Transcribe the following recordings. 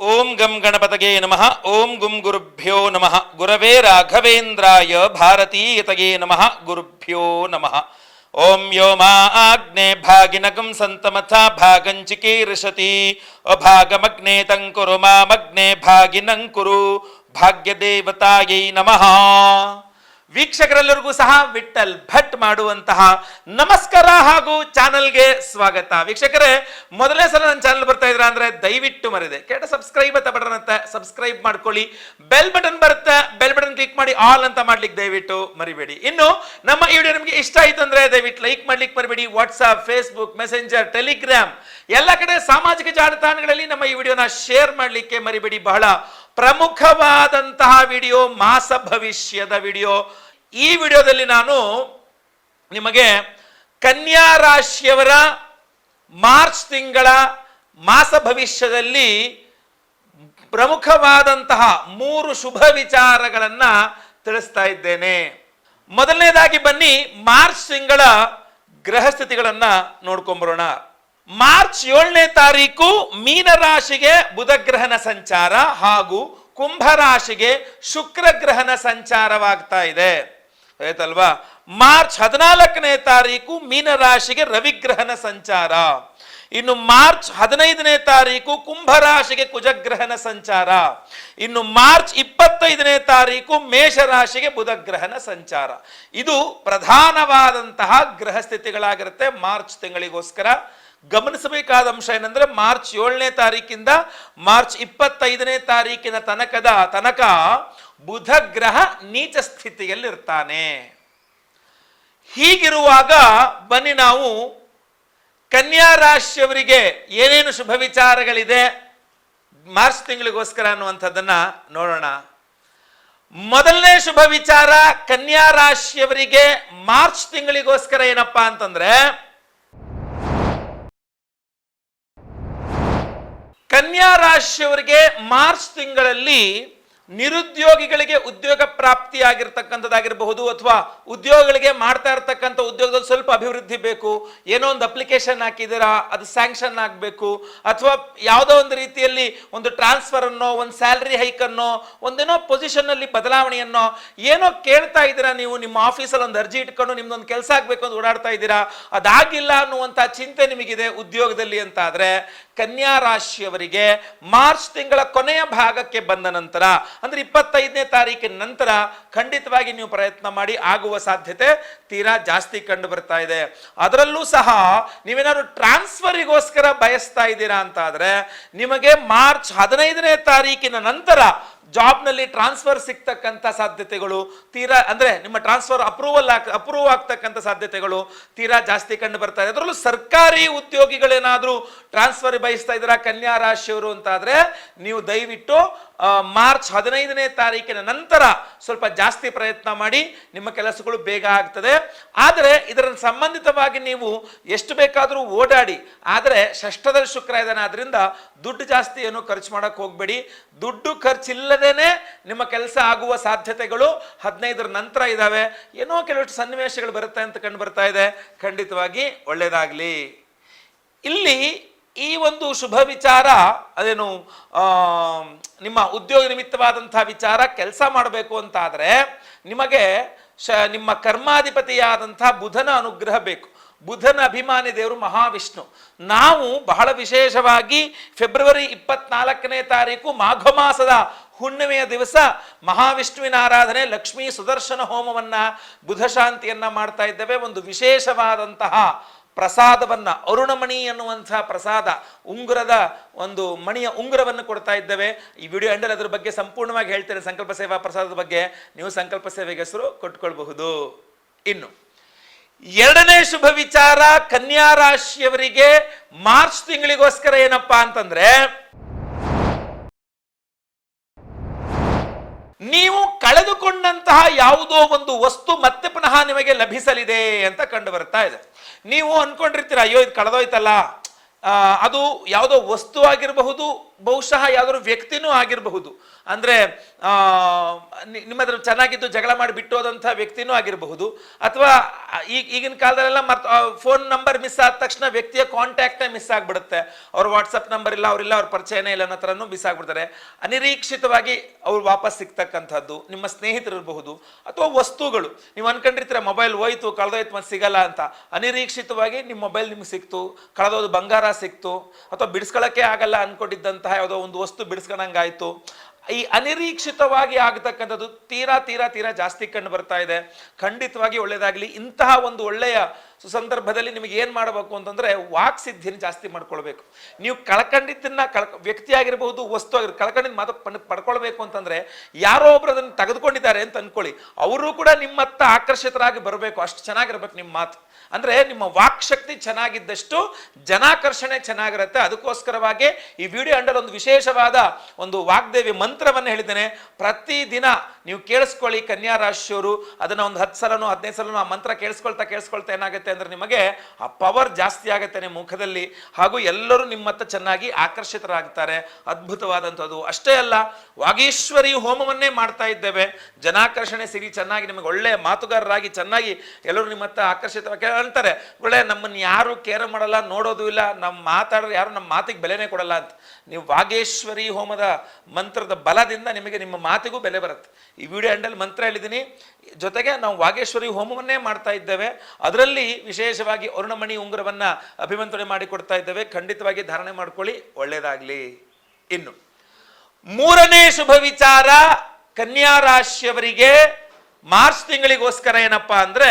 ओम गम गणपत नम ओं गुम गुरभ्यो नम, गुरव राघवेन्द्रा भारतीयत नम, गुरभ्यो नम। ओं व्योमाग्ने भागिनकं सतमथ भागंचिकीर्षती अभागमग्ने तंकुर मग्ने भागिनं कुरु, भाग्यदेवताय नम। ವೀಕ್ಷಕರೆಲ್ಲರಿಗೂ ಸಹ ವಿಠಲ್ ಭಟ್ ಮಾಡುವಂತಹ ನಮಸ್ಕಾರ ಹಾಗೂ ಚಾನಲ್ಗೆ ಸ್ವಾಗತ. ವೀಕ್ಷಕರೇ, ಮೊದಲನೇ ಸಲ ನನ್ನ ಚಾನಲ್ ಬರ್ತಾ ಇದ್ರ ಅಂದ್ರೆ ದಯವಿಟ್ಟು ಮರಿದೆ ಕೇಟ ಸಬ್ಸ್ಕ್ರೈಬ್ ಅಂತ ಬಟನ್ ಅಂತ ಸಬ್ಸ್ಕ್ರೈಬ್ ಮಾಡ್ಕೊಳ್ಳಿ. ಬೆಲ್ ಬಟನ್ ಬರುತ್ತೆ, ಬೆಲ್ ಬಟನ್ ಕ್ಲಿಕ್ ಮಾಡಿ ಆಲ್ ಅಂತ ಮಾಡ್ಲಿಕ್ಕೆ ದಯವಿಟ್ಟು ಮರಿಬೇಡಿ. ಇನ್ನು ನಮ್ಮ ಈ ವಿಡಿಯೋ ನಿಮಗೆ ಇಷ್ಟ ಆಯ್ತು ಅಂದ್ರೆ ದಯವಿಟ್ಟು ಲೈಕ್ ಮಾಡ್ಲಿಕ್ಕೆ ಮರಿಬೇಡಿ. ವಾಟ್ಸ್ಆಪ್ ಫೇಸ್ಬುಕ್ ಮೆಸೆಂಜರ್ ಟೆಲಿಗ್ರಾಮ್ ಎಲ್ಲ ಕಡೆ ಸಾಮಾಜಿಕ ಜಾಲತಾಣಗಳಲ್ಲಿ ನಮ್ಮ ಈ ವಿಡಿಯೋನ ಶೇರ್ ಮಾಡ್ಲಿಕ್ಕೆ ಮರಿಬೇಡಿ. ಬಹಳ ಪ್ರಮುಖವಾದಂತಹ ವಿಡಿಯೋ, ಮಾಸ ಭವಿಷ್ಯದ ವಿಡಿಯೋ. ಈ ವಿಡಿಯೋದಲ್ಲಿ ನಾನು ನಿಮಗೆ ಕನ್ಯಾ ರಾಶಿಯವರ ಮಾರ್ಚ್ ತಿಂಗಳ ಮಾಸ ಭವಿಷ್ಯದಲ್ಲಿ ಪ್ರಮುಖವಾದಂತಹ ಮೂರು ಶುಭ ವಿಚಾರಗಳನ್ನ ತಿಳಿಸ್ತಾ ಇದ್ದೇನೆ. ಮೊದಲನೇದಾಗಿ ಬನ್ನಿ, ಮಾರ್ಚ್ ತಿಂಗಳ ಗ್ರಹ ಸ್ಥಿತಿಗಳನ್ನ ನೋಡ್ಕೊಂಬರೋಣ. ಮಾರ್ಚ್ ಏಳನೇ ತಾರೀಕು ಮೀನ ರಾಶಿಗೆ ಬುಧ ಗ್ರಹನ ಸಂಚಾರ ಹಾಗೂ ಕುಂಭ ರಾಶಿಗೆ ಶುಕ್ರ ಗ್ರಹನ ಸಂಚಾರವಾಗ್ತಾ ಇದೆ. ಆಯ್ತಲ್ವಾ? ಮಾರ್ಚ್ ಹದಿನಾಲ್ಕನೇ ತಾರೀಕು ಮೀನ ರಾಶಿಗೆ ರವಿಗ್ರಹನ ಸಂಚಾರ. ಇನ್ನು ಮಾರ್ಚ್ ಹದಿನೈದನೇ ತಾರೀಕು ಕುಂಭ ರಾಶಿಗೆ ಕುಜಗ್ರಹನ ಸಂಚಾರ. ಇನ್ನು ಮಾರ್ಚ್ ಇಪ್ಪತ್ತೈದನೇ ತಾರೀಕು ಮೇಷ ರಾಶಿಗೆ ಬುಧಗ್ರಹನ ಸಂಚಾರ. ಇದು ಪ್ರಧಾನವಾದಂತಹ ಗ್ರಹ ಸ್ಥಿತಿಗಳಾಗಿರುತ್ತೆ ಮಾರ್ಚ್ ತಿಂಗಳಿಗೋಸ್ಕರ. ಗಮನಿಸಬೇಕಾದ ಅಂಶ ಏನಂದ್ರೆ ಮಾರ್ಚ್ ಏಳನೇ ತಾರೀಕಿಂದ ಮಾರ್ಚ್ ಇಪ್ಪತ್ತೈದನೇ ತಾರೀಕಿನ ತನಕದ ತನಕ ಬುಧ ಗ್ರಹ ನೀಚ ಸ್ಥಿತಿಯಲ್ಲಿರ್ತಾನೆ. ಹೀಗಿರುವಾಗ ಬನ್ನಿ ನಾವು ಕನ್ಯಾ ರಾಶಿಯವರಿಗೆ ಏನೇನು ಶುಭ ವಿಚಾರಗಳಿದೆ? ಮಾರ್ಚ್ ತಿಂಗಳಿಗೋಸ್ಕರ ಅನ್ನುವಂಥದ್ದನ್ನ ನೋಡೋಣ. ಮೊದಲನೇ ಶುಭ ವಿಚಾರ ಕನ್ಯಾ ರಾಶಿಯವರಿಗೆ ಮಾರ್ಚ್ ತಿಂಗಳಿಗೋಸ್ಕರ ಏನಪ್ಪಾ ಅಂತಂದ್ರೆ ಕನ್ಯಾ ರಾಶಿಯವರಿಗೆ ಮಾರ್ಚ್ ತಿಂಗಳಲ್ಲಿ ನಿರುದ್ಯೋಗಿಗಳಿಗೆ ಉದ್ಯೋಗ ಪ್ರಾಪ್ತಿಯಾಗಿರ್ತಕ್ಕಂಥದ್ದಾಗಿರಬಹುದು ಅಥವಾ ಉದ್ಯೋಗಗಳಿಗೆ ಮಾಡ್ತಾ ಇರ್ತಕ್ಕಂಥ ಉದ್ಯೋಗದಲ್ಲಿ ಸ್ವಲ್ಪ ಅಭಿವೃದ್ಧಿ ಬೇಕು, ಏನೋ ಒಂದು ಅಪ್ಲಿಕೇಶನ್ ಹಾಕಿದ್ದೀರಾ, ಅದು ಸ್ಯಾಂಕ್ಷನ್ ಆಗಬೇಕು, ಅಥವಾ ಯಾವುದೋ ಒಂದು ರೀತಿಯಲ್ಲಿ ಒಂದು ಟ್ರಾನ್ಸ್ಫರ್ ಅನ್ನೋ, ಒಂದು ಸ್ಯಾಲ್ರಿ ಹೈಕ್ ಅನ್ನೋ, ಒಂದೇನೋ ಪೊಸಿಷನ್ ಅಲ್ಲಿ ಬದಲಾವಣೆಯನ್ನೋ, ಏನೋ ಕೇಳ್ತಾ ಇದ್ದೀರಾ ನೀವು, ನಿಮ್ಮ ಆಫೀಸಲ್ಲಿ ಒಂದು ಅರ್ಜಿ ಇಟ್ಕೊಂಡು ನಿಮ್ದೊಂದು ಕೆಲಸ ಆಗಬೇಕು ಅಂತ ಓಡಾಡ್ತಾ ಇದ್ದೀರಾ, ಅದಾಗಿಲ್ಲ ಅನ್ನುವಂಥ ಚಿಂತೆ ನಿಮಗಿದೆ ಉದ್ಯೋಗದಲ್ಲಿ ಅಂತ ಆದ್ರೆ ಕನ್ಯಾ ರಾಶಿಯವರಿಗೆ ಮಾರ್ಚ್ ತಿಂಗಳ ಕೊನೆಯ ಭಾಗಕ್ಕೆ ಬಂದ ನಂತರ ಅಂದ್ರೆ ಇಪ್ಪತ್ತೈದನೇ ತಾರೀಕಿನ ನಂತರ ಖಂಡಿತವಾಗಿ ನೀವು ಪ್ರಯತ್ನ ಮಾಡಿ ಆಗುವ ಸಾಧ್ಯತೆ ತೀರಾ ಜಾಸ್ತಿ ಕಂಡು ಬರ್ತಾ ಇದೆ. ಅದರಲ್ಲೂ ಸಹ ನೀವೇನಾದ್ರು ಟ್ರಾನ್ಸ್ಫರಿಗೋಸ್ಕರ ಬಯಸ್ತಾ ಇದ್ದೀರಾ ಅಂತ ಆದ್ರೆ ನಿಮಗೆ ಮಾರ್ಚ್ ಹದಿನೈದನೇ ತಾರೀಕಿನ ನಂತರ ಜಾಬ್ನಲ್ಲಿ ಟ್ರಾನ್ಸ್ಫರ್ ಸಿಗ್ತಕ್ಕಂಥ ಸಾಧ್ಯತೆಗಳು, ತೀರಾ ಅಂದರೆ ನಿಮ್ಮ ಟ್ರಾನ್ಸ್ಫರ್ ಅಪ್ರೂವಲ್ ಆಗ್ ಅಪ್ರೂವ್ ಆಗ್ತಕ್ಕಂಥ ಸಾಧ್ಯತೆಗಳು ತೀರಾ ಜಾಸ್ತಿ ಕಂಡು ಬರ್ತಾ ಇದೆ. ಅದರಲ್ಲೂ ಸರ್ಕಾರಿ ಉದ್ಯೋಗಿಗಳೇನಾದರೂ ಟ್ರಾನ್ಸ್ಫರ್ ಬಯಸ್ತಾ ಇದ್ದೀರಾ, ಕನ್ಯಾ ರಾಶಿಯವರು ಅಂತಾದರೆ ನೀವು ದಯವಿಟ್ಟು ಮಾರ್ಚ್ ಹದಿನೈದನೇ ತಾರೀಕಿನ ನಂತರ ಸ್ವಲ್ಪ ಜಾಸ್ತಿ ಪ್ರಯತ್ನ ಮಾಡಿ ನಿಮ್ಮ ಕೆಲಸಗಳು ಬೇಗ ಆಗ್ತದೆ. ಆದರೆ ಇದರ ಸಂಬಂಧಿತವಾಗಿ ನೀವು ಎಷ್ಟು ಬೇಕಾದರೂ ಓಡಾಡಿ, ಆದರೆ ಷಷ್ಠದಲ್ಲಿ ಶುಕ್ರ ಇದ್ದಾನೆ, ಆದ್ರಿಂದ ದುಡ್ಡು ಜಾಸ್ತಿ ಏನು ಖರ್ಚು ಮಾಡೋಕೆ ಹೋಗಬೇಡಿ. ದುಡ್ಡು ಖರ್ಚಿಲ್ಲದೇನೆ ನಿಮ್ಮ ಕೆಲಸ ಆಗುವ ಸಾಧ್ಯತೆಗಳು ಹದಿನೈದರ ನಂತರ ಇದ್ದಾವೆ ಏನೋ ಕೆಲವಷ್ಟು ಸನ್ನಿವೇಶಗಳು ಬರುತ್ತೆ ಅಂತ ಕಂಡು ಬರ್ತಾ ಇದೆ. ಖಂಡಿತವಾಗಿ ಒಳ್ಳೆಯದಾಗಲಿ ಇಲ್ಲಿ ಈ ಒಂದು ಶುಭ ವಿಚಾರ, ಅದೇನು ನಿಮ್ಮ ಉದ್ಯೋಗ ನಿಮಿತ್ತವಾದಂಥ ವಿಚಾರ ಕೆಲಸ ಮಾಡಬೇಕು ಅಂತಾದರೆ ನಿಮಗೆ ಶ, ನಿಮ್ಮ ಕರ್ಮಾಧಿಪತಿಯಾದಂಥ ಬುಧನ ಅನುಗ್ರಹ ಬೇಕು. ಬುಧನ ಅಭಿಮಾನಿ ದೇವರು ಮಹಾವಿಷ್ಣು. ನಾವು ಬಹಳ ವಿಶೇಷವಾಗಿ ಫೆಬ್ರವರಿ ಇಪ್ಪತ್ನಾಲ್ಕನೇ ತಾರೀಕು ಮಾಘ ಮಾಸದ ಹುಣ್ಣಿಮೆಯ ದಿವಸ ಮಹಾವಿಷ್ಣುವಿನ ಆರಾಧನೆ ಲಕ್ಷ್ಮೀ ಸುದರ್ಶನ ಹೋಮವನ್ನ ಬುಧ ಶಾಂತಿಯನ್ನ ಮಾಡ್ತಾ ಇದ್ದೇವೆ. ಒಂದು ವಿಶೇಷವಾದಂತಹ ಪ್ರಸಾದವನ್ನ, ಅರುಣಮಣಿ ಎನ್ನುವಂತಹ ಪ್ರಸಾದ, ಉಂಗುರದ ಒಂದು ಮಣಿಯ ಉಂಗುರವನ್ನು ಕೊಡ್ತಾ ಇದ್ದೇವೆ. ಈ ವಿಡಿಯೋ ಅಂಡಲ್ ಅದ್ರ ಬಗ್ಗೆ ಸಂಪೂರ್ಣವಾಗಿ ಹೇಳ್ತೇನೆ. ಸಂಕಲ್ಪ ಸೇವಾ ಪ್ರಸಾದದ ಬಗ್ಗೆ ನೀವು ಸಂಕಲ್ಪ ಸೇವೆಗೆ ಹೆಸರು ಕೊಟ್ಕೊಳ್ಬಹುದು. ಇನ್ನು ಎರಡನೇ ಶುಭ ವಿಚಾರ ಕನ್ಯಾ ರಾಶಿಯವರಿಗೆ ಮಾರ್ಚ್ ತಿಂಗಳಿಗೋಸ್ಕರ ಏನಪ್ಪಾ ಅಂತಂದ್ರೆ, ನೀವು ಕಳೆದುಕೊಂಡಂತಹ ಯಾವುದೋ ಒಂದು ವಸ್ತು ಮತ್ತೆ ಪುನಃ ನಿಮಗೆ ಲಭಿಸಲಿದೆ ಅಂತ ಕಂಡು ಬರ್ತಾ ಇದೆ. ನೀವು ಅನ್ಕೊಂಡಿರ್ತೀರ, ಅಯ್ಯೋ, ಇದು ಕಳೆದೋಯ್ತಲ್ಲ. ಅದು ಯಾವುದೋ ವಸ್ತು ಆಗಿರಬಹುದು ಬಹುಶಃ ಯಾವ್ದಾದ್ರು ವ್ಯಕ್ತಿನೂ ಆಗಿರಬಹುದು. ಅಂದ್ರೆ ಆ, ನಿ- ನಿಮ್ಮ ಹತ್ರ ಚೆನ್ನಾಗಿದ್ದು ಜಗಳ ಮಾಡಿ ಬಿಟ್ಟು ಹೋದಂಥ ವ್ಯಕ್ತಿನೂ ಆಗಿರಬಹುದು. ಅಥವಾ ಈಗ ಈಗಿನ ಕಾಲದಲ್ಲೆಲ್ಲ ಮತ್ತೆ ಫೋನ್ ನಂಬರ್ ಮಿಸ್ ಆದ ತಕ್ಷಣ ವ್ಯಕ್ತಿಯ ಕಾಂಟ್ಯಾಕ್ಟೇ ಮಿಸ್ ಆಗ್ಬಿಡುತ್ತೆ. ಅವ್ರ ವಾಟ್ಸಪ್ ನಂಬರ್ ಇಲ್ಲ ಅವರಿಲ್ಲ ಅವ್ರ ಪರಿಚಯನೇ ಇಲ್ಲ ಅನ್ನೋ ಥರನೂ ಮಿಸ್ ಆಗ್ಬಿಡ್ತಾರೆ. ಅನಿರೀಕ್ಷಿತವಾಗಿ ಅವ್ರು ವಾಪಸ್ ಸಿಗ್ತಕ್ಕಂಥದ್ದು ನಿಮ್ಮ ಸ್ನೇಹಿತರು ಇರಬಹುದು ಅಥವಾ ವಸ್ತುಗಳು. ನೀವು ಅನ್ಕೊಂಡಿರ್ತೀರ ಮೊಬೈಲ್ ಹೋಯ್ತು ಕಳೆದೋಯ್ತು ಮತ್ತೆ ಸಿಗಲ್ಲ ಅಂತ. ಅನಿರೀಕ್ಷಿತವಾಗಿ ನಿಮ್ಮ ಮೊಬೈಲ್ ನಿಮ್ಗೆ ಸಿಕ್ತು ಕಳೆದೋದು ಬಂಗಾರ ಸಿಕ್ತು ಅಥವಾ ಬಿಡಿಸ್ಕೊಳ್ಳೋಕ್ಕೆ ಆಗಲ್ಲ ಅನ್ಕೊಂಡಿದ್ದಂತಹ ಯಾವುದೋ ಒಂದು ವಸ್ತು ಬಿಡಿಸ್ಕೊಂಡಂಗಾಯ್ತು. ಈ ಅನಿರೀಕ್ಷಿತವಾಗಿ ಆಗತಕ್ಕಂಥದ್ದು ತೀರಾ ತೀರಾ ತೀರಾ ಜಾಸ್ತಿ ಕಂಡು ಬರ್ತಾ ಇದೆ. ಖಂಡಿತವಾಗಿ ಒಳ್ಳೇದಾಗಲಿ. ಇಂತಹ ಒಂದು ಒಳ್ಳೆಯ ಸುಸಂದರ್ಭದಲ್ಲಿ ನಿಮಗೆ ಏನು ಮಾಡಬೇಕು ಅಂತಂದರೆ ವಾಕ್ ಸಿದ್ಧಿನ ಜಾಸ್ತಿ ಮಾಡ್ಕೊಳ್ಬೇಕು. ನೀವು ಕಳ್ಕಂಡಿದ್ದನ್ನು ಕಳ್ ವ್ಯಕ್ತಿ ಆಗಿರಬಹುದು, ವಸ್ತು ಆಗಿರ್ ಕಳ್ಕೊಂಡಿದ್ದು ಮಾತು ಪಡ್- ಪಡ್ಕೊಳ್ಬೇಕು ಅಂತಂದರೆ ಯಾರೋ ಒಬ್ರು ಅದನ್ನು ತೆಗೆದುಕೊಂಡಿದ್ದಾರೆ ಅಂತ ಅಂದ್ಕೊಳ್ಳಿ ಅವರು ಕೂಡ ನಿಮ್ಮತ್ತ ಆಕರ್ಷಿತರಾಗಿ ಬರಬೇಕು, ಅಷ್ಟು ಚೆನ್ನಾಗಿರ್ಬೇಕು ನಿಮ್ಮ ಮಾತು. ಅಂದರೆ ನಿಮ್ಮ ವಾಕ್ ಶಕ್ತಿ ಚೆನ್ನಾಗಿದ್ದಷ್ಟು ಜನಾಕರ್ಷಣೆ ಚೆನ್ನಾಗಿರುತ್ತೆ. ಅದಕ್ಕೋಸ್ಕರವಾಗಿ ಈ ವಿಡಿಯೋ ಅಂಡರ್ ಒಂದು ವಿಶೇಷವಾದ ಒಂದು ವಾಗ್ದೇವಿ ಮಂತ್ರವನ್ನು ಹೇಳಿದ್ದೇನೆ. ಪ್ರತಿದಿನ ನೀವು ಕೇಳಿಸ್ಕೊಳ್ಳಿ, ಕನ್ಯಾ ರಾಶಿಯವರು, ಅದನ್ನು ಒಂದು ಹತ್ತು ಸಲನೋ, ಹದಿನೈದು ಸಲನೋ ಆ ಮಂತ್ರ ಕೇಳಿಸ್ಕೊಳ್ತಾ ಕೇಳಿಸ್ಕೊಳ್ತಾ ಏನಾಗುತ್ತೆ ಅಂದ್ರೆ ನಿಮಗೆ ಆ ಪವರ್ ಜಾಸ್ತಿ ಆಗುತ್ತೆ ನಿಮ್ಮ ಮುಖದಲ್ಲಿ. ಹಾಗೂ ಎಲ್ಲರೂ ನಿಮ್ಮತ್ತ ಚೆನ್ನಾಗಿ ಆಕರ್ಷಿತರಾಗ್ತಾರೆ. ಅದ್ಭುತವಾದಂಥದ್ದು. ಅಷ್ಟೇ ಅಲ್ಲ, ವಾಗೀಶ್ವರಿ ಹೋಮವನ್ನೇ ಮಾಡ್ತಾ ಇದ್ದೇವೆ. ಜನಾಕರ್ಷಣೆ ಸಿರಿ, ಚೆನ್ನಾಗಿ ನಿಮಗೆ ಒಳ್ಳೆ ಮಾತುಗಾರರಾಗಿ ಚೆನ್ನಾಗಿ ಎಲ್ಲರೂ ನಿಮ್ಮತ್ತ ಆಕರ್ಷಿತವಾಗಿ ಕೇಳ್ತಾರೆ ಒಳ್ಳೆ ನಮ್ಮನ್ನು ಯಾರು ಕೇರ್ ಮಾಡಲ್ಲ, ನೋಡೋದು ಇಲ್ಲ ನಮ್ಮ ಮಾತಾಡೋರು ಯಾರು ನಮ್ಮ ಮಾತಿಗೆ ಬೆಲೆನೇ ಕೊಡಲ್ಲ ಅಂತ. ನೀವು ವಾಗೇಶ್ವರಿ ಹೋಮದ ಮಂತ್ರದ ಬಲದಿಂದ ನಿಮಗೆ ನಿಮ್ಮ ಮಾತಿಗೂ ಬೆಲೆ ಬರುತ್ತೆ. ಈ ವಿಡಿಯೋ ಹ್ಯಾಂಡಲ್ ಮಂತ್ರ ಹೇಳಿದ್ದೀನಿ ಜೊತೆಗೆ ನಾವು ವಾಗೇಶ್ವರಿ ಹೋಮವನ್ನೇ ಮಾಡ್ತಾ ಇದ್ದೇವೆ. ಅದರಲ್ಲಿ ವಿಶೇಷವಾಗಿ ಅರುಣಮಣಿ ಉಂಗುರವನ್ನು ಅಭಿಮಂತ್ರಣೆ ಮಾಡಿಕೊಡ್ತಾ ಇದ್ದೇವೆ. ಖಂಡಿತವಾಗಿ ಧಾರಣೆ ಮಾಡ್ಕೊಳ್ಳಿ. ಒಳ್ಳೆಯದಾಗಲಿ ಇನ್ನು ಮೂರನೇ ಶುಭ ವಿಚಾರ ಕನ್ಯಾ ರಾಶಿಯವರಿಗೆ ಮಾರ್ಚ್ ತಿಂಗಳಿಗೋಸ್ಕರ ಏನಪ್ಪಾ ಅಂದ್ರೆ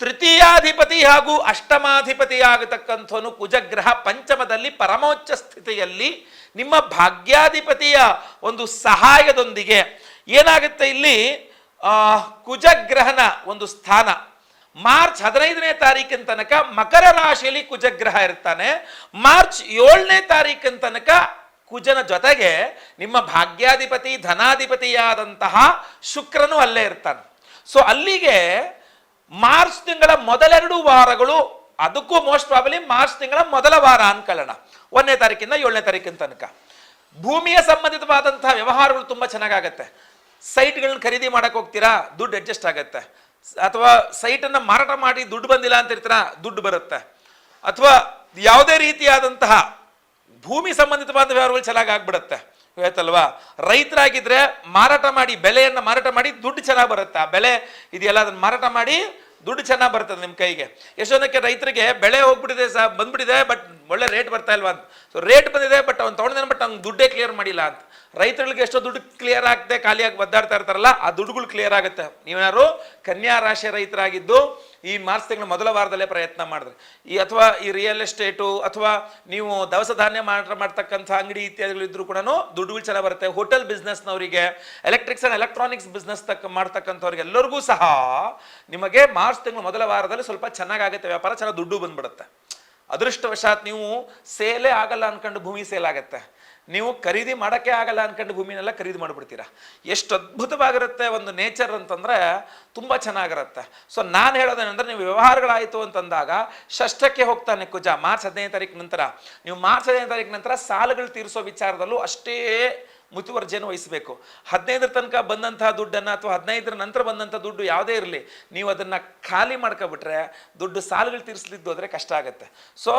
ತೃತೀಯಾಧಿಪತಿ ಹಾಗೂ ಅಷ್ಟಮಾಧಿಪತಿಯಾಗತಕ್ಕಂಥವನು ಕುಜಗ್ರಹ ಪಂಚಮದಲ್ಲಿ ಪರಮೋಚ್ಚ ಸ್ಥಿತಿಯಲ್ಲಿ ನಿಮ್ಮ ಭಾಗ್ಯಾಧಿಪತಿಯ ಒಂದು ಸಹಾಯದೊಂದಿಗೆ. ಏನಾಗುತ್ತೆ ಇಲ್ಲಿ? ಕುಜಗ್ರಹನ ಒಂದು ಸ್ಥಾನ. ಮಾರ್ಚ್ ಹದಿನೈದನೇ ತಾರೀಕಿನ ತನಕ ಮಕರ ರಾಶಿಯಲ್ಲಿ ಕುಜಗ್ರಹ ಇರ್ತಾನೆ. ಮಾರ್ಚ್ ಏಳನೇ ತಾರೀಕಿನ ತನಕ ಕುಜನ ಜೊತೆಗೆ ನಿಮ್ಮ ಭಾಗ್ಯಾಧಿಪತಿ, ಧನಾಧಿಪತಿಯಾದಂತಹ ಶುಕ್ರನು ಅಲ್ಲೇ ಇರ್ತಾನೆ. ಸೊ ಅಲ್ಲಿಗೆ ಮಾರ್ಚ್ ತಿಂಗಳ ಮೊದಲೆರಡು ವಾರಗಳು, ಅದಕ್ಕೂ ಮೋಸ್ಟ್ ಪ್ರಾಬಲಿ ಮಾರ್ಚ್ ತಿಂಗಳ ಮೊದಲ ವಾರ ಅನ್ಕೊಳ್ಳೋಣ ಒಂದನೇ ತಾರೀಕಿಂದ ಏಳನೇ ತಾರೀಕಿನ ತನಕ. ಭೂಮಿಯ ಸಂಬಂಧಿತವಾದಂತಹ ವ್ಯವಹಾರಗಳು ತುಂಬಾ ಚೆನ್ನಾಗಾಗತ್ತೆ. ಸೈಟ್ಗಳನ್ನ ಖರೀದಿ ಮಾಡಕ್ಕೆ ಹೋಗ್ತೀರಾ, ದುಡ್ಡು ಅಡ್ಜಸ್ಟ್ ಆಗುತ್ತೆ. ಅಥವಾ ಸೈಟನ್ನು ಮಾರಾಟ ಮಾಡಿ ದುಡ್ಡು ಬಂದಿಲ್ಲ ಅಂತ ಇರ್ತೀರಾ ದುಡ್ಡು ಬರುತ್ತೆ. ಅಥವಾ ಯಾವುದೇ ರೀತಿಯಾದಂತಹ ಭೂಮಿ ಸಂಬಂಧಿತವಾದ ವ್ಯವಹಾರಗಳು ಚೆನ್ನಾಗಿ ಆಗ್ಬಿಡುತ್ತೆ. ಆಯ್ತಲ್ವಾ ರೈತರಾಗಿದ್ರೆ ಮಾರಾಟ ಮಾಡಿ, ಬೆಲೆಯನ್ನು ಮಾರಾಟ ಮಾಡಿ ದುಡ್ಡು ಚೆನ್ನಾಗಿ ಬರುತ್ತೆ. ಆ ಬೆಲೆ ಇದೆಯಲ್ಲ, ಅದನ್ನು ಮಾರಾಟ ಮಾಡಿ ದುಡ್ಡು ಚೆನ್ನಾಗಿ ಬರ್ತದೆ ನಿಮ್ಮ ಕೈಗೆ. ಎಷ್ಟೊಂದಕ್ಕೆ ರೈತರಿಗೆ ಬೆಳೆ ಹೋಗ್ಬಿಟ್ಟಿದೆ ಸಹ ಬಂದ್ಬಿಟ್ಟಿದೆ, ಬಟ್ ಒಳ್ಳೆ ರೇಟ್ ಬರ್ತಾ ಇಲ್ವಾ ಅಂತ. ಸೊ ರೇಟ್ ಬಂದಿದೆ, ಬಟ್ ಅವ್ನು ತೊಗೊಂಡಿದ್ದಾನೆ, ಬಟ್ ಅವ್ನು ದುಡ್ಡೇ ಕ್ಲಿಯರ್ ಮಾಡಿಲ್ಲ ಅಂತ. ರೈತರಿಗೆ ಎಷ್ಟೋ ದುಡ್ಡು ಕ್ಲಿಯರ್ ಆಗದೆ, ಖಾಲಿಯಾಗಿ ಒದ್ದಾಡ್ತಾ ಇರ್ತಾರಲ್ಲ, ಆ ದುಡ್ಡುಗಳು ಕ್ಲಿಯರ್ ಆಗುತ್ತೆ. ನೀವೇನಾರು ಕನ್ಯಾ ರಾಶಿ ರೈತರಾಗಿದ್ದು ಈ ಮಾರ್ಚ್ ತಿಂಗಳ ಮೊದಲ ವಾರದಲ್ಲೇ ಪ್ರಯತ್ನ ಮಾಡಿದ್ರೆ. ಈ ಅಥವಾ ಈ ರಿಯಲ್ ಎಸ್ಟೇಟು ಅಥವಾ ನೀವು ದವಸ ಧಾನ್ಯ ಮಾರಾಟ ಮಾಡ್ತಕ್ಕಂಥ ಅಂಗಡಿ ಇತ್ಯಾದಿಗಳು ಇದ್ರೂ ಕೂಡ ದುಡ್ಡುಗಳು ಚೆನ್ನಾಗಿ ಬರುತ್ತೆ. ಹೋಟೆಲ್ ಬಿಸ್ನೆಸ್ನವರಿಗೆ ಎಲೆಕ್ಟ್ರಿಕ್ಸ್ ಆ್ಯಂಡ್ ಎಲೆಕ್ಟ್ರಾನಿಕ್ಸ್ ಬಿಸ್ನೆಸ್ ತಕ್ಕ ಮಾಡ್ತಕ್ಕಂಥವ್ರಿಗೆ ಎಲ್ಲರಿಗೂ ಸಹ ನಿಮಗೆ ಮಾರ್ಚ್ ತಿಂಗಳ ಮೊದಲ ವಾರದಲ್ಲಿ ಸ್ವಲ್ಪ ಚೆನ್ನಾಗಾಗುತ್ತೆ ವ್ಯಾಪಾರ ಚೆನ್ನಾಗಿ ದುಡ್ಡು ಬಂದ್ಬಿಡುತ್ತೆ. ಅದೃಷ್ಟವಶಾತ್ ನೀವು ಸೇಲೇ ಆಗಲ್ಲ ಅನ್ಕೊಂಡು ಭೂಮಿ ಸೇಲ್ ಆಗತ್ತೆ. ನೀವು ಖರೀದಿ ಮಾಡೋಕ್ಕೆ ಆಗಲ್ಲ ಅನ್ಕೊಂಡು ಭೂಮಿನೆಲ್ಲ ಖರೀದಿ ಮಾಡಿಬಿಡ್ತೀರಾ? ಎಷ್ಟು ಅದ್ಭುತವಾಗಿರುತ್ತೆ ಒಂದು ನೇಚರ್ ಅಂತಂದ್ರೆ ತುಂಬ ಚೆನ್ನಾಗಿರುತ್ತೆ. ಸೊ ನಾನು ಹೇಳೋದೇನೆಂದರೆ ನೀವು ವ್ಯವಹಾರಗಳಾಯಿತು ಅಂತಂದಾಗ ಷಷ್ಠಕ್ಕೆ ಹೋಗ್ತಾನೆ ಕುಜ, ಮಾರ್ಚ್ ಹದಿನೈದು ತಾರೀಕು ನಂತರ. ನೀವು ಮಾರ್ಚ್ ಹದಿನೈದು ತಾರೀಕು ನಂತರ ಸಾಲಗಳು ತೀರಿಸೋ ವಿಚಾರದಲ್ಲೂ ಅಷ್ಟೇ ಮುತುವರ್ಜಿಯನ್ನು ವಹಿಸಬೇಕು. ಹದಿನೈದರ ತನಕ ಬಂದಂತಹ ದುಡ್ಡನ್ನು ಅಥವಾ ಹದಿನೈದರ ನಂತರ ಬಂದಂಥ ದುಡ್ಡು ಯಾವುದೇ ಇರಲಿ, ನೀವು ಅದನ್ನು ಖಾಲಿ ಮಾಡ್ಕೊಬಿಟ್ರೆ ದುಡ್ಡು ಸಾಲಗಳು ತೀರಿಸಲಿದ್ದು ಹೋದರೆ ಕಷ್ಟ ಆಗುತ್ತೆ. ಸೊ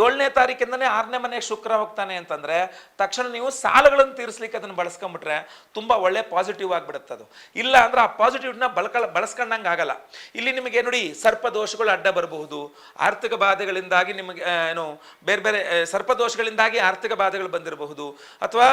ಏಳನೇ ತಾರೀಕಿಂದನೇ ಆರನೇ ಮನೆಗೆ ಶುಕ್ರ ಹೋಗ್ತಾನೆ ಅಂತಂದರೆ, ತಕ್ಷಣ ನೀವು ಸಾಲಗಳನ್ನು ತೀರಿಸ್ಲಿಕ್ಕೆ ಅದನ್ನು ಬಳಸ್ಕೊಂಬಿಟ್ರೆ ತುಂಬ ಒಳ್ಳೆ ಪಾಸಿಟಿವ್ ಆಗಿಬಿಡುತ್ತೆ ಅದು. ಇಲ್ಲ ಅಂದ್ರೆ ಆ ಪಾಸಿಟಿವ್ನ ಬಳಕ, ಬಳಸ್ಕೊಂಡಂಗೆ ಆಗಲ್ಲ. ಇಲ್ಲಿ ನಿಮಗೆ ನೋಡಿ ಸರ್ಪ ದೋಷಗಳು ಅಡ್ಡ ಬರಬಹುದು. ಆರ್ಥಿಕ ಬಾಧೆಗಳಿಂದಾಗಿ ನಿಮಗೆ ಏನು ಬೇರೆ ಬೇರೆ ಸರ್ಪದೋಷಗಳಿಂದಾಗಿ ಸರ್ಪ ದೋಷಗಳಿಂದಾಗಿ ಆರ್ಥಿಕ ಬಾಧೆಗಳು ಬಂದಿರಬಹುದು. ಅಥವಾ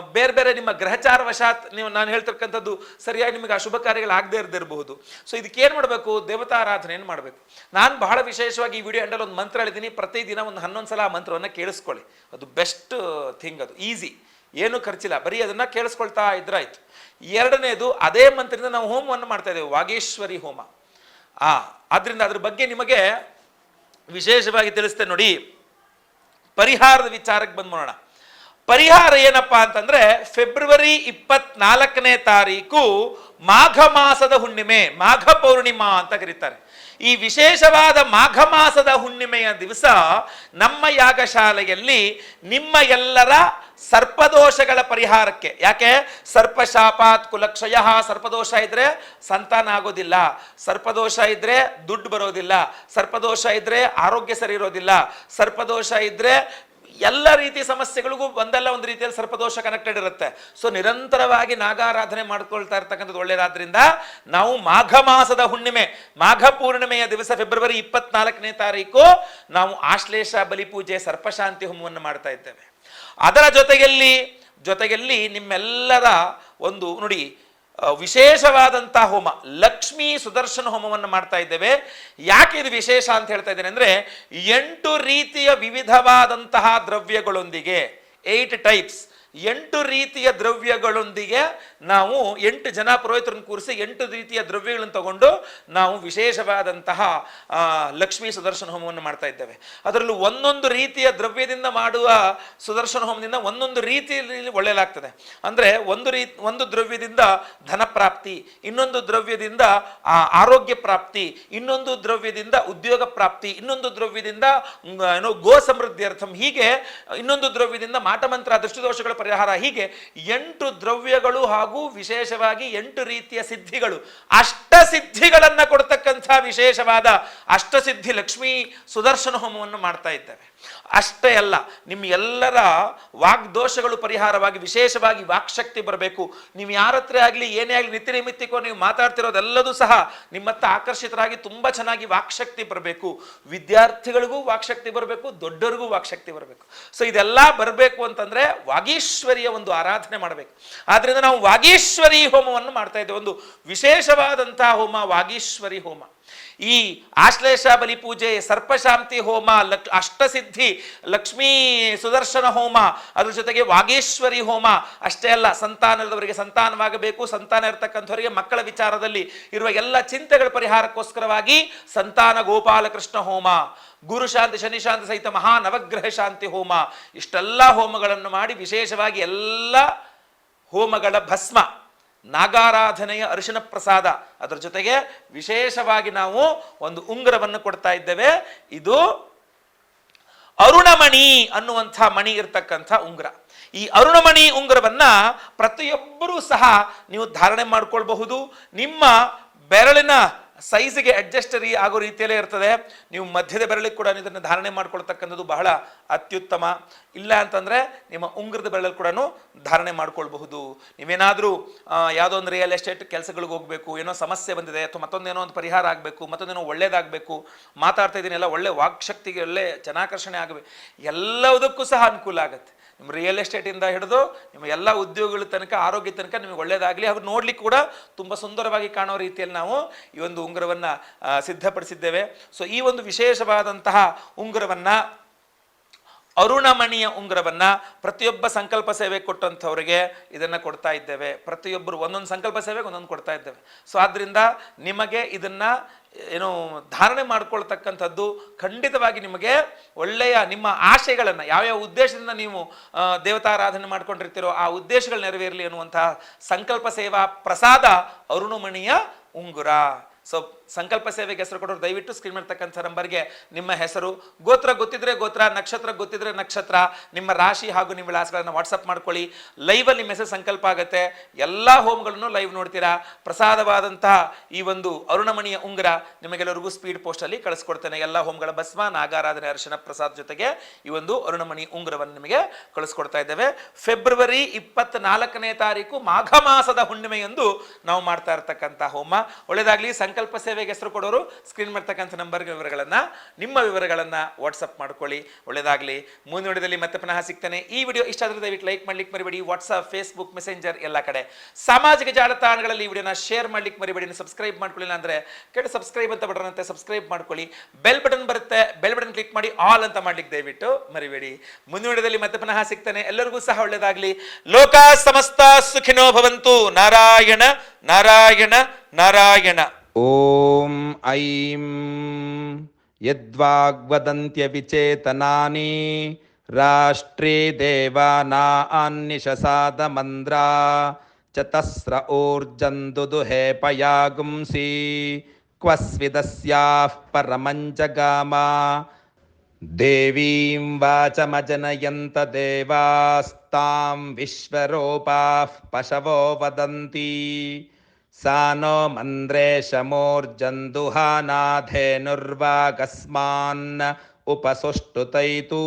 ಬೇರೆ ಬೇರೆ ನಿಮ್ಮ ಗ್ರಹಚಾರ ವಶಾತ್ ನೀವು ನಾನು ಹೇಳ್ತಿರ್ತಕ್ಕಂಥದ್ದು ಸರಿಯಾಗಿ ನಿಮಗೆ ಅಶುಭ ಕಾರ್ಯಗಳು ಆಗದೇ ಇರದಿರಬಹುದು. ಸೊ ಇದಕ್ಕೆ ಏನು ಮಾಡಬೇಕು? ದೇವತಾರಾಧನೆಯನ್ನು ಮಾಡಬೇಕು? ನಾನು ಬಹಳ ವಿಶೇಷವಾಗಿ ಈ ವಿಡಿಯೋ ಅಂಡಲ್ಲಿ ಒಂದು ಮಂತ್ರ ಹೇಳಿದ್ದೀನಿ. ಪ್ರತಿದಿನ ಒಂದು ಹನ್ನೊಂದು ಸಲ ಆ ಮಂತ್ರವನ್ನು ಕೇಳಿಸ್ಕೊಳ್ಳಿ. ಅದು ಬೆಸ್ಟ್ ಥಿಂಗ್ ಅದು. ಈಸಿ ಏನು ಖರ್ಚಿಲ್ಲ. ಬರೀ ಅದನ್ನು ಕೇಳಿಸ್ಕೊಳ್ತಾ ಇದ್ರಾಯ್ತು. ಎರಡನೇದು, ಅದೇ ಮಂತ್ರದಿಂದ ನಾವು ಹೋಮವನ್ನು ಮಾಡ್ತಾ ಇದ್ದೇವೆ. ವಾಗೇಶ್ವರಿ ಹೋಮ. ಆ, ಆದ್ರಿಂದ ಅದ್ರ ಬಗ್ಗೆ ನಿಮಗೆ ವಿಶೇಷವಾಗಿ ತಿಳಿಸ್ತೇನೆ ನೋಡಿ. ಪರಿಹಾರದ ವಿಚಾರಕ್ಕೆ ಬಂದು ನೋಡೋಣ ಪರಿಹಾರ ಏನಪ್ಪ ಅಂತಂದ್ರೆ ಫೆಬ್ರವರಿ ಇಪ್ಪತ್ನಾಲ್ಕನೇ ತಾರೀಕು ಮಾಘ ಮಾಸದ ಹುಣ್ಣಿಮೆ, ಮಾಘ ಪೌರ್ಣಿಮಾ ಅಂತ ಕರೀತಾರೆ. ಈ ವಿಶೇಷವಾದ ಮಾಘ ಮಾಸದ ಹುಣ್ಣಿಮೆಯ ದಿವಸ ನಮ್ಮ ಯಾಗಶಾಲೆಯಲ್ಲಿ ನಿಮ್ಮ ಎಲ್ಲರ ಸರ್ಪದೋಷಗಳ ಪರಿಹಾರಕ್ಕೆ, ಯಾಕೆ? ಸರ್ಪಶಾಪಾತ್ ಕುಲಕ್ಷಯ ಸರ್ಪದೋಷ ಇದ್ರೆ ಸಂತಾನ ಆಗೋದಿಲ್ಲ, ಸರ್ಪದೋಷ ಇದ್ರೆ ದುಡ್ಡು ಬರೋದಿಲ್ಲ, ಸರ್ಪದೋಷ ಇದ್ರೆ ಆರೋಗ್ಯ ಸರಿ ಇರೋದಿಲ್ಲ, ಸರ್ಪದೋಷ ಇದ್ರೆ ಎಲ್ಲ ರೀತಿ ಸಮಸ್ಯೆಗಳಿಗೂ ಒಂದಲ್ಲ ಒಂದು ರೀತಿಯಲ್ಲಿ ಸರ್ಪದೋಷ ಕನೆಕ್ಟೆಡ್ ಇರುತ್ತೆ. ಸೊ ನಿರಂತರವಾಗಿ ನಾಗಾರಾಧನೆ ಮಾಡ್ಕೊಳ್ತಾ ಇರ್ತಕ್ಕಂಥದ್ದು ಒಳ್ಳೆಯದಾದ್ರಿಂದ ನಾವು ಮಾಘ ಮಾಸದ ಹುಣ್ಣಿಮೆ, ಮಾಘ ಪೂರ್ಣಿಮೆಯ ದಿವಸ ಫೆಬ್ರವರಿ ಇಪ್ಪತ್ನಾಲ್ಕನೇ ತಾರೀಕು ನಾವು ಆಶ್ಲೇಷ ಬಲಿಪೂಜೆ ಸರ್ಪಶಾಂತಿ ಹೋಮವನ್ನು ಮಾಡ್ತಾ ಇದ್ದೇವೆ. ಅದರ ಜೊತೆಯಲ್ಲಿ ಜೊತೆಯಲ್ಲಿ ನಿಮ್ಮೆಲ್ಲರ ಒಂದು, ನೋಡಿ ಆ, ವಿಶೇಷವಾದಂತಹ ಹೋಮ ಲಕ್ಷ್ಮೀ ಸುದರ್ಶನ ಹೋಮವನ್ನು ಮಾಡ್ತಾ ಇದ್ದೇವೆ. ಯಾಕೆ ಇದು ವಿಶೇಷ ಅಂತ ಹೇಳ್ತಾ ಇದ್ದೇನೆ ಅಂದ್ರೆ ಎಂಟು ರೀತಿಯ ವಿವಿಧವಾದಂತಹ ದ್ರವ್ಯಗಳೊಂದಿಗೆ ಏಟ್ ಟೈಪ್ಸ್ ಎಂಟು ರೀತಿಯ ದ್ರವ್ಯಗಳೊಂದಿಗೆ ನಾವು ಎಂಟು ಜನ ಪುರೋಹಿತರನ್ನು ಕೂರಿಸಿ ಎಂಟು ರೀತಿಯ ದ್ರವ್ಯಗಳನ್ನು ತಗೊಂಡು ನಾವು ವಿಶೇಷವಾದಂತಹ ಲಕ್ಷ್ಮೀ ಸುದರ್ಶನ ಹೋಮವನ್ನು ಮಾಡ್ತಾ ಇದ್ದೇವೆ. ಅದರಲ್ಲೂ ಒಂದೊಂದು ರೀತಿಯ ದ್ರವ್ಯದಿಂದ ಮಾಡುವ ಸುದರ್ಶನ ಹೋಮದಿಂದ ಒಂದೊಂದು ರೀತಿಯಲ್ಲಿ ಒಳ್ಳೆಯಲಾಗ್ತದೆ. ಅಂದರೆ ಒಂದು ರೀ, ಒಂದು ದ್ರವ್ಯದಿಂದ ಧನ ಪ್ರಾಪ್ತಿ, ಇನ್ನೊಂದು ದ್ರವ್ಯದಿಂದ ಆರೋಗ್ಯ ಪ್ರಾಪ್ತಿ, ಇನ್ನೊಂದು ದ್ರವ್ಯದಿಂದ ಉದ್ಯೋಗ ಪ್ರಾಪ್ತಿ, ಇನ್ನೊಂದು ದ್ರವ್ಯದಿಂದ ಏನೋ ಗೋ ಸಮೃದ್ಧಿ ಅರ್ಥಂ, ಹೀಗೆ ಇನ್ನೊಂದು ದ್ರವ್ಯದಿಂದ ಮಾಟಮಂತ್ರ, ದೃಷ್ಟಿದೋಷಗಳ ಪರಿಹಾರ, ಹೀಗೆ ಎಂಟು ದ್ರವ್ಯಗಳು ಹಾಗೂ ವಿಶೇಷವಾಗಿ ಎಂಟು ರೀತಿಯ ಸಿದ್ಧಿಗಳು. ಅಷ್ಟ ಸಿದ್ಧಿಗಳನ್ನು ಕೊಡ್ತಕ್ಕಂಥ ವಿಶೇಷವಾದ ಅಷ್ಟಸಿದ್ಧಿ ಲಕ್ಷ್ಮೀ ಸುದರ್ಶನ ಹೋಮವನ್ನು ಮಾಡ್ತಾ ಇದ್ದೇವೆ. ಅಷ್ಟೇ ಅಲ್ಲ, ನಿಮ್ಮ ಎಲ್ಲರ ವಾಗ್ದೋಷಗಳು ಪರಿಹಾರವಾಗಿ ವಿಶೇಷವಾಗಿ ವಾಕ್ಶಕ್ತಿ ಬರಬೇಕು. ನೀವು ಯಾರ ಹತ್ರ ಆಗಲಿ, ಏನೇ ಆಗಲಿ, ನಿತ್ಯ ನಿಮಿತ್ತಿಕೋ ನೀವು ಮಾತಾಡ್ತಿರೋದೆಲ್ಲದೂ ಸಹ ನಿಮ್ಮತ್ತ ಆಕರ್ಷಿತರಾಗಿ ತುಂಬ ಚೆನ್ನಾಗಿ ವಾಕ್ಶಕ್ತಿ ಬರಬೇಕು. ವಿದ್ಯಾರ್ಥಿಗಳಿಗೂ ವಾಕ್ಶಕ್ತಿ ಬರಬೇಕು, ದೊಡ್ಡರಿಗೂ ವಾಕ್ಶಕ್ತಿ ಬರಬೇಕು. ಸೊ ಇದೆಲ್ಲ ಬರಬೇಕು ಅಂತಂದರೆ ವಾಗೀಶ್ವರಿಯ ಒಂದು ಆರಾಧನೆ ಮಾಡಬೇಕು. ಆದ್ದರಿಂದ ನಾವು ವಾಗೀಶ್ವರಿ ಹೋಮವನ್ನು ಮಾಡ್ತಾ ಇದ್ದೇವೆ. ಒಂದು ವಿಶೇಷವಾದಂತಹ ಹೋಮ ವಾಗೀಶ್ವರಿ ಹೋಮ. ಈ ಆಶ್ಲೇಷ ಬಲಿ ಪೂಜೆ, ಸರ್ಪಶಾಂತಿ ಹೋಮ, ಲಕ್, ಅಷ್ಟಸಿದ್ಧಿ, ಲಕ್ಷ್ಮೀ ಸುದರ್ಶನ ಹೋಮ, ಅದ್ರ ಜೊತೆಗೆ ವಾಗೇಶ್ವರಿ ಹೋಮ, ಅಷ್ಟೇ ಅಲ್ಲ, ಸಂತಾನದವರಿಗೆ ಸಂತಾನವಾಗಬೇಕು, ಸಂತಾನ ಇರತಕ್ಕಂಥವರಿಗೆ ಮಕ್ಕಳ ವಿಚಾರದಲ್ಲಿ ಇರುವ ಎಲ್ಲ ಚಿಂತೆಗಳ ಪರಿಹಾರಕ್ಕೋಸ್ಕರವಾಗಿ ಸಂತಾನ ಗೋಪಾಲಕೃಷ್ಣ ಹೋಮ, ಗುರು ಶಾಂತಿ, ಶನಿ ಶಾಂತಿ ಸಹಿತ ಮಹಾ ನವಗ್ರಹ ಶಾಂತಿ ಹೋಮ, ಇಷ್ಟೆಲ್ಲ ಹೋಮಗಳನ್ನು ಮಾಡಿ ವಿಶೇಷವಾಗಿ ಎಲ್ಲ ಹೋಮಗಳ ಭಸ್ಮ. ನಾಗಾರಾಧನೆಯ ಅರಿಶಿನ ಪ್ರಸಾದ. ಅದರ ಜೊತೆಗೆ ವಿಶೇಷವಾಗಿ ನಾವು ಒಂದು ಉಂಗುರವನ್ನು ಕೊಡ್ತಾ ಇದ್ದೇವೆ. ಇದು ಅರುಣಮಣಿ ಅನ್ನುವಂಥ ಮಣಿ ಇರ್ತಕ್ಕಂಥ ಉಂಗುರ. ಈ ಅರುಣಮಣಿ ಉಂಗುರವನ್ನ ಪ್ರತಿಯೊಬ್ಬರೂ ಸಹ ನೀವು ಧಾರಣೆ ಮಾಡಿಕೊಳ್ಬಹುದು. ನಿಮ್ಮ ಬೆರಳಿನ ಸೈಜ್ಗೆ ಅಡ್ಜಸ್ಟರಿ ಆಗೋ ರೀತಿಯಲ್ಲೇ ಇರ್ತದೆ. ನೀವು ಮಧ್ಯದ ಬೆರಳಿಗೆ ಕೂಡ ಇದನ್ನು ಧಾರಣೆ ಮಾಡ್ಕೊಳ್ತಕ್ಕಂಥದ್ದು ಬಹಳ ಅತ್ಯುತ್ತಮ. ಇಲ್ಲ ಅಂತಂದರೆ ನಿಮ್ಮ ಉಂಗ್ರದ ಬೆರಳಲ್ಲಿ ಕೂಡ ಧಾರಣೆ ಮಾಡ್ಕೊಳ್ಬಹುದು. ನೀವೇನಾದರೂ ಯಾವುದೋ ಒಂದು ರಿಯಲ್ ಎಸ್ಟೇಟ್ ಕೆಲಸಗಳಿಗೆ ಹೋಗಬೇಕು, ಏನೋ ಸಮಸ್ಯೆ ಬಂದಿದೆ, ಅಥವಾ ಮತ್ತೊಂದೇನೋ ಒಂದು ಪರಿಹಾರ ಆಗಬೇಕು, ಮತ್ತೊಂದೇನೋ ಒಳ್ಳೇದಾಗಬೇಕು, ಮಾತಾಡ್ತಾ ಇದ್ದೀನಿ ಎಲ್ಲ ಒಳ್ಳೆ ವಾಕ್ಶಕ್ತಿಗೆ ಒಳ್ಳೆ ಜನಾಕರ್ಷಣೆ ಆಗಬೇಕು, ಎಲ್ಲದಕ್ಕೂ ಸಹ ಅನುಕೂಲ ಆಗುತ್ತೆ. ನಿಮ್ಮ ರಿಯಲ್ ಎಸ್ಟೇಟಿಂದ ಹಿಡಿದು ನಿಮ್ಮ ಎಲ್ಲ ಉದ್ಯೋಗಗಳ ತನಕ ಆರೋಗ್ಯ ತನಕ ನಿಮಗೆ ಒಳ್ಳೆಯದಾಗಲಿ ಹಾಗೂ ನೋಡ್ಲಿಕ್ಕೆ ಕೂಡ ತುಂಬ ಸುಂದರವಾಗಿ ಕಾಣೋ ರೀತಿಯಲ್ಲಿ ನಾವು ಈ ಒಂದು ಉಂಗುರವನ್ನು ಸಿದ್ಧಪಡಿಸಿದ್ದೇವೆ. ಸೊ ಈ ಒಂದು ವಿಶೇಷವಾದಂತಹ ಉಂಗುರವನ್ನು, ಅರುಣಮಣಿಯ ಉಂಗುರವನ್ನು ಪ್ರತಿಯೊಬ್ಬ ಸಂಕಲ್ಪ ಸೇವೆ ಕೊಟ್ಟಂಥವ್ರಿಗೆ ಇದನ್ನು ಕೊಡ್ತಾ ಇದ್ದೇವೆ. ಪ್ರತಿಯೊಬ್ಬರು ಒಂದೊಂದು ಸಂಕಲ್ಪ ಸೇವೆಗೆ ಒಂದೊಂದು ಕೊಡ್ತಾ ಇದ್ದೇವೆ. ಸೊ ಆದ್ದರಿಂದ ನಿಮಗೆ ಇದನ್ನ ಏನು ಧಾರಣೆ ಮಾಡ್ಕೊಳ್ತಕ್ಕಂಥದ್ದು ಖಂಡಿತವಾಗಿ ನಿಮಗೆ ಒಳ್ಳೆಯ ನಿಮ್ಮ ಆಶಯಗಳನ್ನು ಯಾವ್ಯಾವ ಉದ್ದೇಶದಿಂದ ನೀವು ದೇವತಾರಾಧನೆ ಮಾಡ್ಕೊಂಡಿರ್ತೀರೋ ಆ ಉದ್ದೇಶಗಳು ನೆರವೇರಲಿ ಅನ್ನುವಂತಹ ಸಂಕಲ್ಪ ಸೇವಾ ಪ್ರಸಾದ ಅರುಣಮಣಿಯ ಉಂಗುರ. ಸೊ ಸಂಕಲ್ಪ ಸೇವೆಗೆ ಹೆಸರು ಕೊಡೋರು ದಯವಿಟ್ಟು ಸ್ಕ್ರೀನ್ ಮಾಡ್ತಕ್ಕಂಥ ನಂಬರ್ಗೆ ನಿಮ್ಮ ಹೆಸರು. ಗೋತ್ರ ಗೊತ್ತಿದ್ರೆ ಗೋತ್ರ, ನಕ್ಷತ್ರ ಗೊತ್ತಿದ್ರೆ ನಕ್ಷತ್ರ. ನಿಮ್ಮ ರಾಶಿ ಹಾಗೂ ನಿಮ್ಮ ವಿಳಾಸಗಳನ್ನು ವಾಟ್ಸಪ್ ಮಾಡ್ಕೊಳ್ಳಿ. ಲೈವಲ್ಲಿ ನಿಮ್ಮ ಹೆಸರು ಸಂಕಲ್ಪ ಆಗುತ್ತೆ. ಎಲ್ಲ ಹೋಮ್ಗಳನ್ನು ಲೈವ್ ನೋಡ್ತೀರಾ. ಪ್ರಸಾದವಾದಂತಹ ಈ ಒಂದು ಅರುಣಮಣಿಯ ಉಂಗುರ ನಿಮಗೆಲ್ಲರಿಗೂ ಸ್ಪೀಡ್ ಪೋಸ್ಟಲ್ಲಿ ಕಳಿಸ್ಕೊಡ್ತೇನೆ. ಎಲ್ಲ ಹೋಮ್ಗಳ ಭಸ್ಮ, ನಾಗಾರಾಧನೆ, ಅರ್ಶನ, ಪ್ರಸಾದ್ ಜೊತೆಗೆ ಈ ಒಂದು ಅರುಣಮಣಿ ಉಂಗುರವನ್ನು ನಿಮಗೆ ಕಳಿಸ್ಕೊಡ್ತಾ ಇದ್ದೇವೆ. ಫೆಬ್ರವರಿ ಇಪ್ಪತ್ನಾಲ್ಕನೇ ತಾರೀಕು ಮಾಘ ಮಾಸದ ಹುಣ್ಣಿಮೆಯಂದು ನಾವು ಮಾಡ್ತಾ ಇರ್ತಕ್ಕಂಥ ಹೋಮ. ಒಳ್ಳೆಯದಾಗಲಿ ಸಂಕಲ್ಪ ಸೇವೆಗೆ ಹೆಸರು ಕೊಡೋರು ಸ್ಕ್ರೀನ್ ಮಾಡ್ತಕ್ಕಂಥ ನಂಬರ್ ವಿವರಗಳನ್ನು, ನಿಮ್ಮ ವಿವರಗಳನ್ನು ವಾಟ್ಸಪ್ ಮಾಡ್ಕೊಳ್ಳಿ. ಒಳ್ಳೆಯದಾಗಲಿ ವಿಡಿಯೋದಲ್ಲಿ ಮತ್ತೆ ಪುನಃ ಸಿಗ್ತೇನೆ. ಈ ವಿಡಿಯೋ ಇಷ್ಟ ಆದರೆ ದಯವಿಟ್ಟು ಲೈಕ್ ಮಾಡ್ಲಿಕ್ಕೆ ಮರಿಬೇಡಿ. ವಾಟ್ಸಪ್ ಫೇಸ್ಬುಕ್ ಮೆಸೆಂಜರ್ ಎಲ್ಲ ಕಡೆ. ಸಾಮಾಜಿಕ ಜಾಲತಾಣಗಳಲ್ಲಿ ಈ ವಿಡಿಯೋನ ಶೇರ್ ಮಾಡ್ಲಿಕ್ಕೆ ಮರಿಬೇಡಿ. ಸಬ್ಸ್ಕ್ರೈಬ್ ಮಾಡ್ಕೊಳ್ಳಿಲ್ಲ ಅಂದರೆ ಕೆಳಗೆ ಸಬ್ಸ್ಕ್ರೈಬ್ ಅಂತ ಬಟನ್ ಸಬ್ಸ್ಕ್ರೈಬ್ ಮಾಡ್ಕೊಳ್ಳಿ. ಬೆಲ್ ಬಟನ್ ಬರುತ್ತೆ. ಬೆಲ್ ಬಟನ್ ಕ್ಲಿಕ್ ಮಾಡಿ ಆಲ್ ಅಂತ ಮಾಡ್ಲಿಕ್ಕೆ ದಯವಿಟ್ಟು ಮರಿಬೇಡಿ. ಮುಂದಿನ ವಿಡಿಯೋದಲ್ಲಿ ಮತ್ತೆ ಪುನಃ ಸಿಗ್ತಾನೆ. ಎಲ್ಲರಿಗೂ ಸಹ ಒಳ್ಳೆಯದಾಗಲಿ ಲೋಕ ಸಮಸ್ತ ಸುಖಿನೋ ಭವಂತು. ನಾರಾಯಣ ನಾರಾಯಣ ನಾರಾಯಣ. ॐ ऐं यद्वाग्वदन्त्यविचेतनानि राष्ट्रे देवानान्निशसादमन्द्रा चतस्र ऊर्जन्दुदुहे पयागुंसि क्व स्विदस्याः परमं जगामा देवीं वाचमजनयन्त देवास्तां विश्वरूपाः पशवो वदन्ति सा नो मन्द्रेशमूर्जन्दुहानाधेनुर्वागस्मान् उपसुष्टुतैतु